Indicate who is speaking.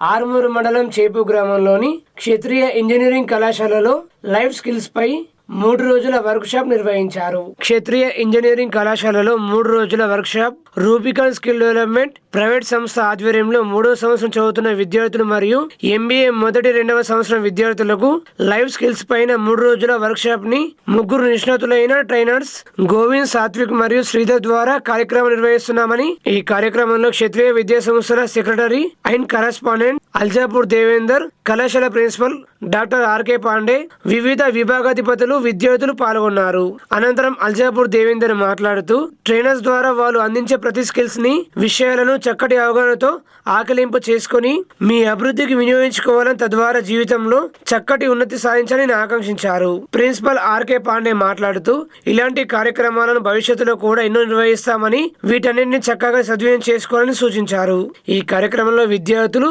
Speaker 1: ఆరుమూరు మండలం చేపు గ్రామంలోని క్షత్రియ ఇంజనీరింగ్ కళాశాలలో లైఫ్ స్కిల్స్ పై మూడు రోజుల వర్క్షాప్ నిర్వహించారు. క్షత్రియ ఇంజనీరింగ్ కళాశాలలో మూడు రోజుల వర్క్షాప్ రూపికల్ స్కిల్ డెవలప్మెంట్ ప్రైవేట్ సంస్థ ఆధ్వర్యంలో మూడో సంవత్సరం చదువుతున్న విద్యార్థులు మరియు ఎంబీఏ మొదటి రెండవ సంవత్సరం విద్యార్థులకు లైఫ్ స్కిల్స్ పైన మూడు రోజుల వర్క్షాప్ని ముగ్గురు నిష్ణాతులైన ట్రైనర్స్ గోవింద్ సాత్విక్ మరియు శ్రీధర్ ద్వారా కార్యక్రమం నిర్వహిస్తున్నామని ఈ కార్యక్రమంలో క్షత్రియ విద్యా సంస్థల secretary and correspondent Aljapur Devender కళాశాల ప్రిన్సిపల్ డాక్టర్ ఆర్కే పాండే వివిధ విభాగాధిపతులు విద్యార్థులు పాల్గొన్నారు. అనంతరం అల్జాపూర్ దేవేందర్ మాట్లాడుతూ ట్రైనర్స్ ద్వారా వాళ్ళు అందించే ప్రతి స్కిల్స్ని విషయాలను చక్కటి అవగాహనతో ఆకలింపు చేసుకొని మీ అభివృద్ధికి వినియోగించుకోవాలని తద్వారా జీవితంలో చక్కటి ఉన్నతి సాధించాలని ఆకాంక్షించారు. ప్రిన్సిపల్ ఆర్కే పాండే మాట్లాడుతూ ఇలాంటి కార్యక్రమాలను భవిష్యత్తులో కూడా ఎన్నో నిర్వహిస్తామని వీటన్నింటినీ చక్కగా సద్వినియోగం చేసుకోవాలని సూచించారు. ఈ కార్యక్రమంలో విద్యార్థులు